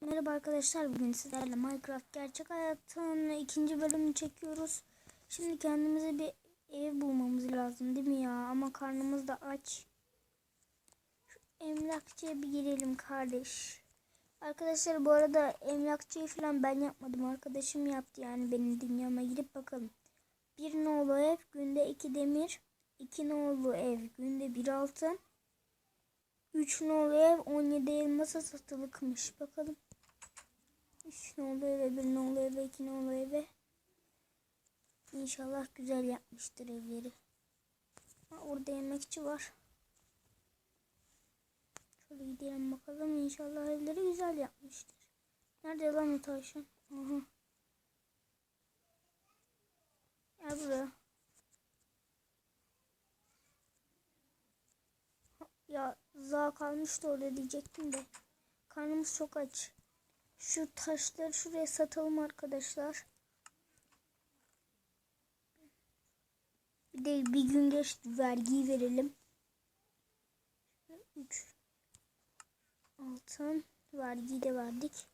Merhaba arkadaşlar bugün sizlerle Minecraft gerçek hayatın ikinci bölümünü çekiyoruz. Şimdi kendimize bir ev bulmamız lazım değil mi ya? Ama karnımız da aç. Şu emlakçıya bir girelim kardeş. Arkadaşlar bu arada emlakçıyı falan ben yapmadım. Arkadaşım yaptı yani benim dünyama girip bakalım. Bir nolu ev günde iki demir. iki nolu ev günde bir altın. 3 nolu ev 17 elmasa satılıkmış. Bakalım. 3 nolu eve 1 nolu eve 2 nolu eve. İnşallah güzel yapmıştır evleri. Ha, orada yemekçi var. Şöyle gidelim bakalım. İnşallah evleri güzel yapmıştır. Nerede lan o tavşan? Aha. Gel buraya. Ya za kalmıştı orada diyecektim de. Karnımız çok aç. Şu taşları şuraya satalım arkadaşlar. Bir de bir gün geçti vergiyi verelim. 3 altın vergiyi de verdik.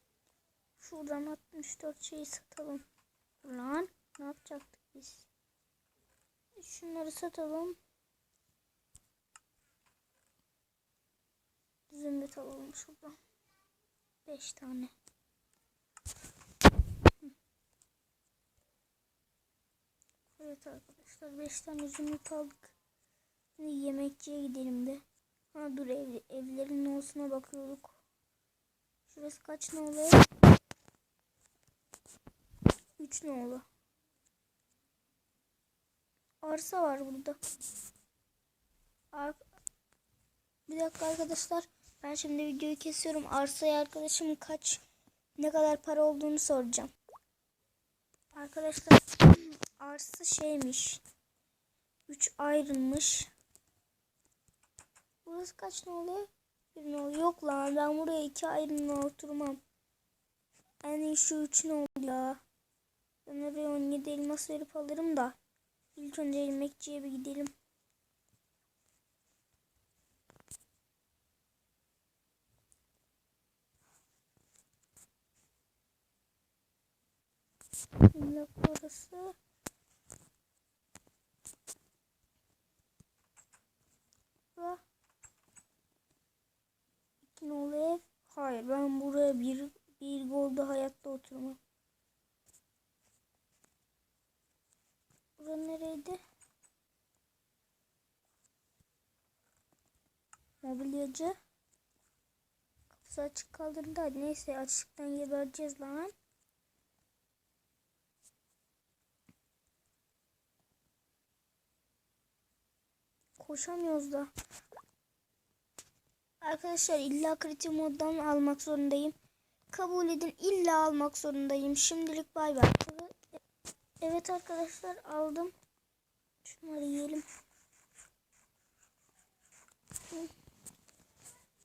Şuradan 64 şeyi satalım. Lan ne yapacaktık biz? Şunları satalım. Zümrüt alalım şuradan. 5 tane. Evet arkadaşlar 5 tane zümrüt aldık. Şimdi yemekçiye gidelim de. Ha dur ev, evlerin nosuna bakıyorduk. Şurası kaç nolu ev? 3 nolu. Arsa var burada. Ar bir dakika arkadaşlar. Ben şimdi videoyu kesiyorum. Arsaya arkadaşım kaç ne kadar para olduğunu soracağım. Arkadaşlar arsa şeymiş. 3 ayrılmış. Burası kaç ne oluyor? Bir ne oluyor? Yok lan ben buraya iki ayrımla oturmam. İyi şu üç ne oluyor? Ben oraya 17 elmas verip alırım da. İlk önce yemekçiye bir gidelim. Emlak parası. Ve iki nolu ev. Hayır ben buraya bir bir golda oturmam. Bura nereydi? Mobilyacı. Kapısı açık kaldırdı. Hadi neyse açlıktan gebereceğiz lan. Koşamıyoruz da. Arkadaşlar illa kritik moddan almak zorundayım. Kabul edin illa almak zorundayım. Şimdilik bay bay. Evet arkadaşlar aldım. Şunları yiyelim.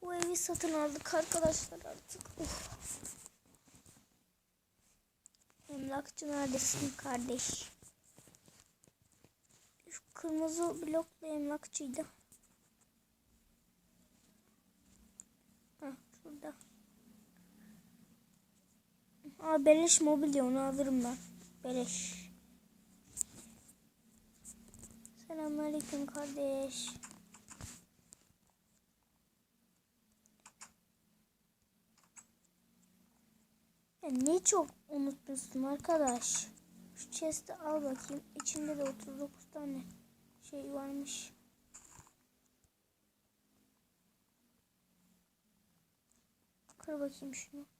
Bu evi satın aldık arkadaşlar artık. Uf. Emlakçı neredesin kardeş? Şu kırmızı bloklu emlakçıydı. Heh, şurada. Aa beleş mobilya onu alırım ben. Beleş. Selamünaleyküm kardeş. Ya ne çok unutmuşsun arkadaş. Şu chest'i al bakayım. İçinde de 39 tane şey varmış. Kır bakayım şunu.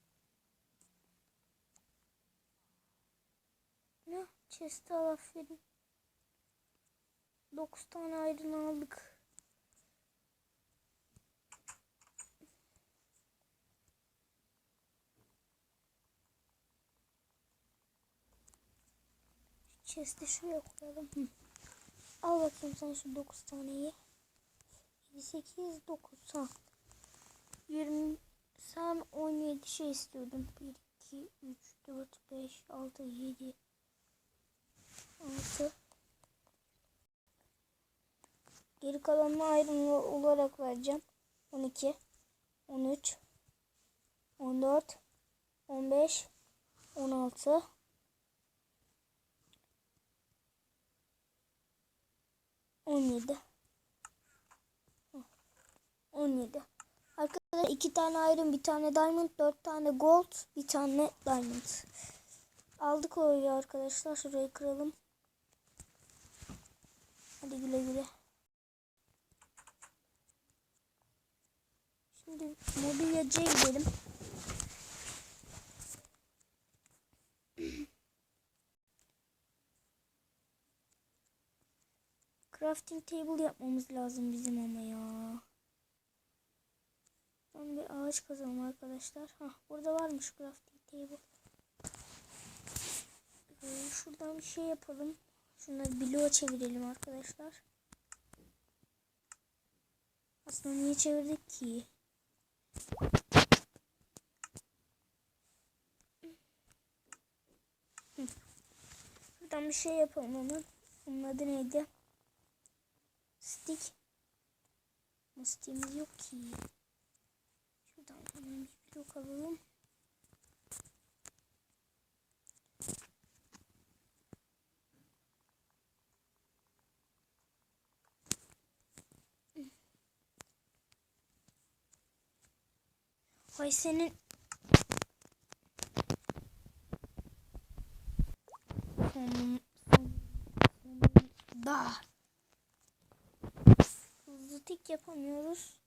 Al aferin. 9 tane ayrın aldık. Chest'i şuraya koyalım. Al bakayım sen şu 9 taneyi. 7, 8, 9. Ha. 20, sen 17 şey istiyordun. 1, 2, 3, 4, 5, 6, 7, 6. Geri kalanını ayrımlı olarak vereceğim. 12, 13, 14, 15 16 17 17 Arkadaşlar iki tane iron, bir tane diamond, dört tane gold, bir tane diamond. Aldık orayı arkadaşlar. Şurayı kıralım. Hadi güle güle. Şimdi mobilyacıya gidelim. Crafting table yapmamız lazım bizim ama ya. Ben bir ağaç kazalım arkadaşlar. Hah burada varmış crafting table. Ee, şuradan bir şey yapalım. Şunları bloğa çevirelim arkadaşlar. Aslında niye çevirdik ki? Hı. Şuradan bir şey yapalım hemen. Onun adı neydi? Stick. Ama stickimiz yok ki. Şuradan hemen bir blok alalım. Vay senin Son- sonunda hızlı tik yapamıyoruz.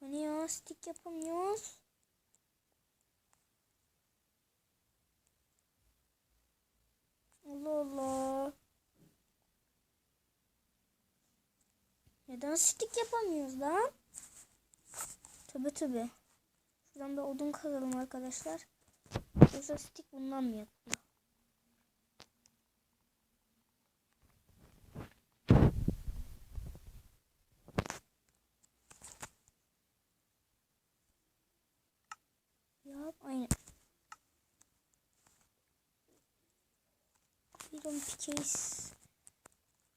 Hani ya stick yapamıyoruz. Allah Allah. Neden stick yapamıyoruz lan? Tabi tabi. Şuradan da odun kazalım arkadaşlar. Yoksa stick bundan mı yapıyor? Yap aynen. Iron pickaxe.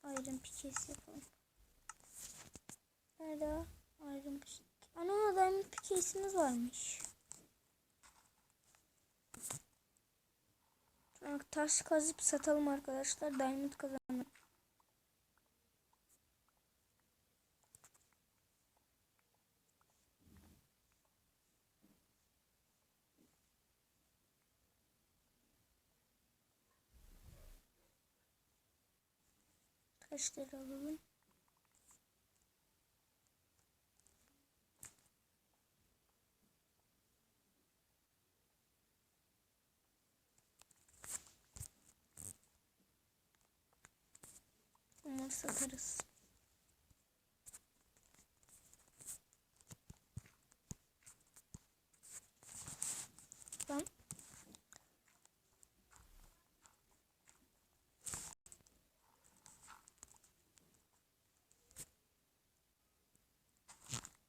Iron pickaxe yapalım. Nerede? Iron pickaxe. Ana diamond pickaxe'imiz varmış. Taş kazıp satalım arkadaşlar. Diamond kazanalım. Taşları alalım. Bunları satarız. Ben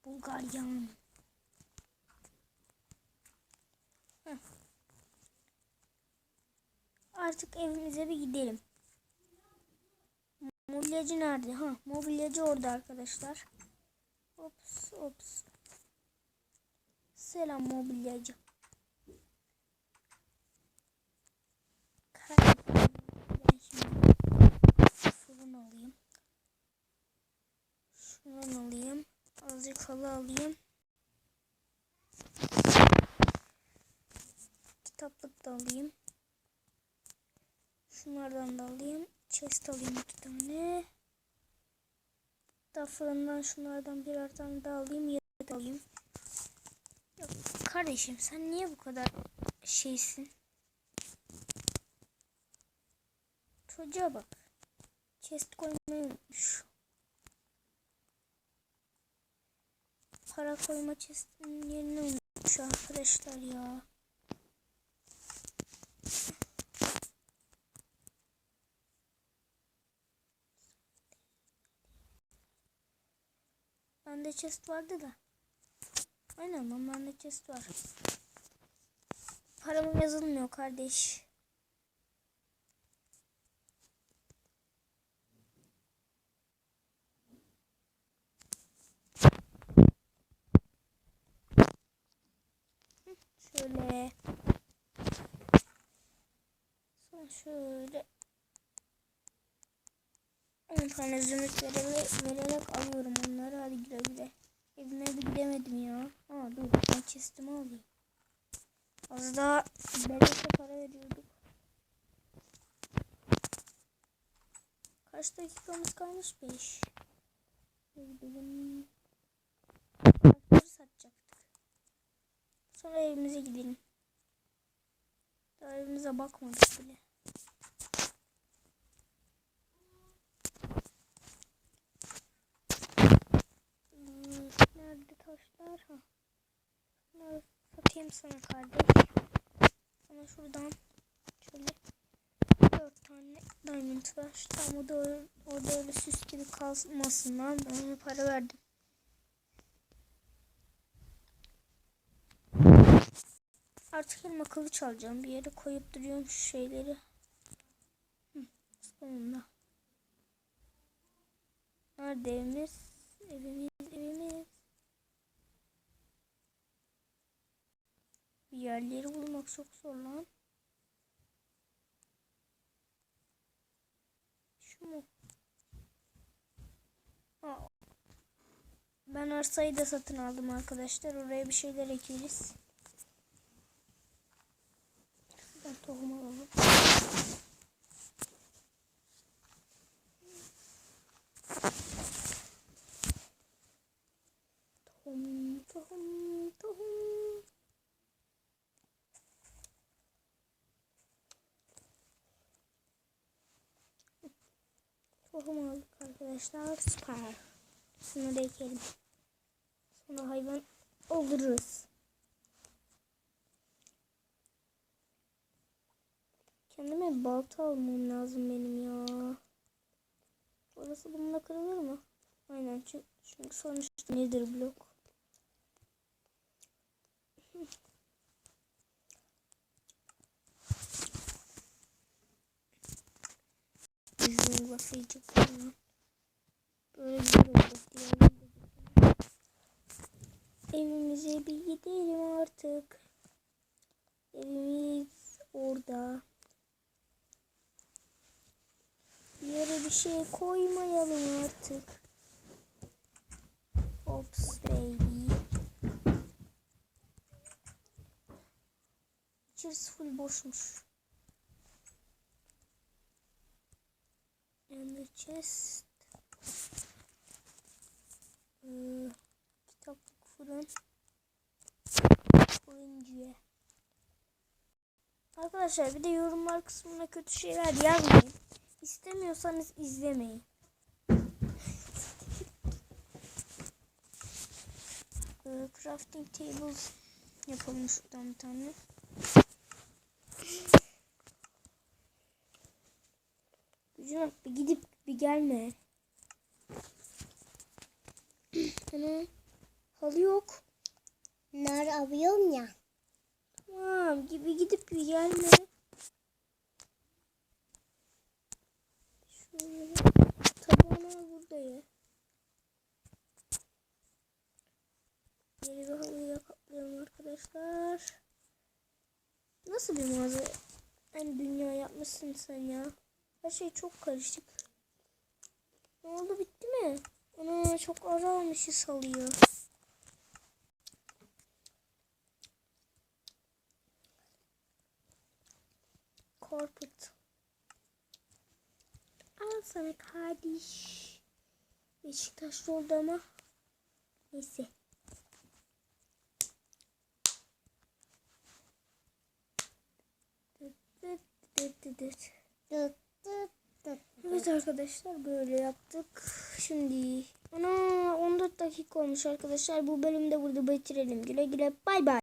Bulgaryan. Heh. Artık evimize bir gidelim. Mobilyacı nerede? Ha, mobilyacı orada arkadaşlar. Ops, ops. Selam mobilyacı. Ben alayım. Şundan alayım. Azıcık halı alayım. Kitaplık da alayım. Şunlardan da alayım. Chest alayım iki tane. Da fırından şunlardan birer tane daha alayım. Yedek alayım. Ya kardeşim sen niye bu kadar şeysin? Çocuğa bak. Chest koymayı unutmuş. Para koyma chest'in yerini unutmuş arkadaşlar ya. Bende chest vardı da. Aynen lan bende chest var. Paramın yazılmıyor kardeş. Şöyle 10 tane zümrüt vererek, vererek alıyorum onları. Hadi güle güle. Evime de gidemedim ya. Aa dur ben chestimi alayım. Az daha beleşe para veriyorduk. Kaç dakikamız kalmış? 5. Gidelim. Kartları satacaktık. Sonra evimize gidelim. Daha evimize bakmadık bile. Hmm, Nerede taşlar? Ha. Bunları satayım sana kardeş. Sana şuradan şöyle dört tane diamond ver. Tamam o da öyle, orada öyle süs gibi kalmasından ben ona para verdim. Artık elime kılıç alacağım. Bir yere koyup duruyorum şu şeyleri. Hı, sonunda. Nerede evimiz? Evimiz, evimiz. Yerleri bulmak çok zor lan. Şu mu? Aa. Ben arsayı da satın aldım arkadaşlar. Oraya bir şeyler ekeriz. Ben tohum tohum, tohum. Tohum aldık arkadaşlar. Süper. Şunu da ekelim. Sonra hayvan oluruz. Kendime balta almam lazım benim ya. Burası bununla kırılır mı? Aynen çünkü, çünkü sonuçta nedir blok? başlayacak. Böyle güzel diye. Evimize bir gidelim artık. Evimiz orada. Yere bir şey koymayalım artık. Ops baby. İçerisi full boşmuş. And the chest. Ee, kitaplık fırın. Fırıncıya. Arkadaşlar bir de yorumlar kısmına kötü şeyler yazmayın. İstemiyorsanız izlemeyin. Ee, crafting tables yapalım şuradan bir tane. Gücün bir gidip bir gelme. Ana halı yok. Nar arıyorum ya. Tamam gibi gidip bir gelme. Şöyle tabağına burada ya. Yeni bir halıya kaplayalım arkadaşlar. Nasıl bir mağaza? En dünya yapmışsın sen ya. Her şey çok karışık. Ne oldu bitti mi? Ana çok azalmışız halıyı. Corporate. Al sana kardeş. Beşiktaşlı oldu ama. Neyse. Dıt dıt. Dıt dıt dıt. Evet arkadaşlar böyle yaptık. Şimdi ana 14 dakika olmuş arkadaşlar. Bu bölümde burada bitirelim. Güle güle bay bay.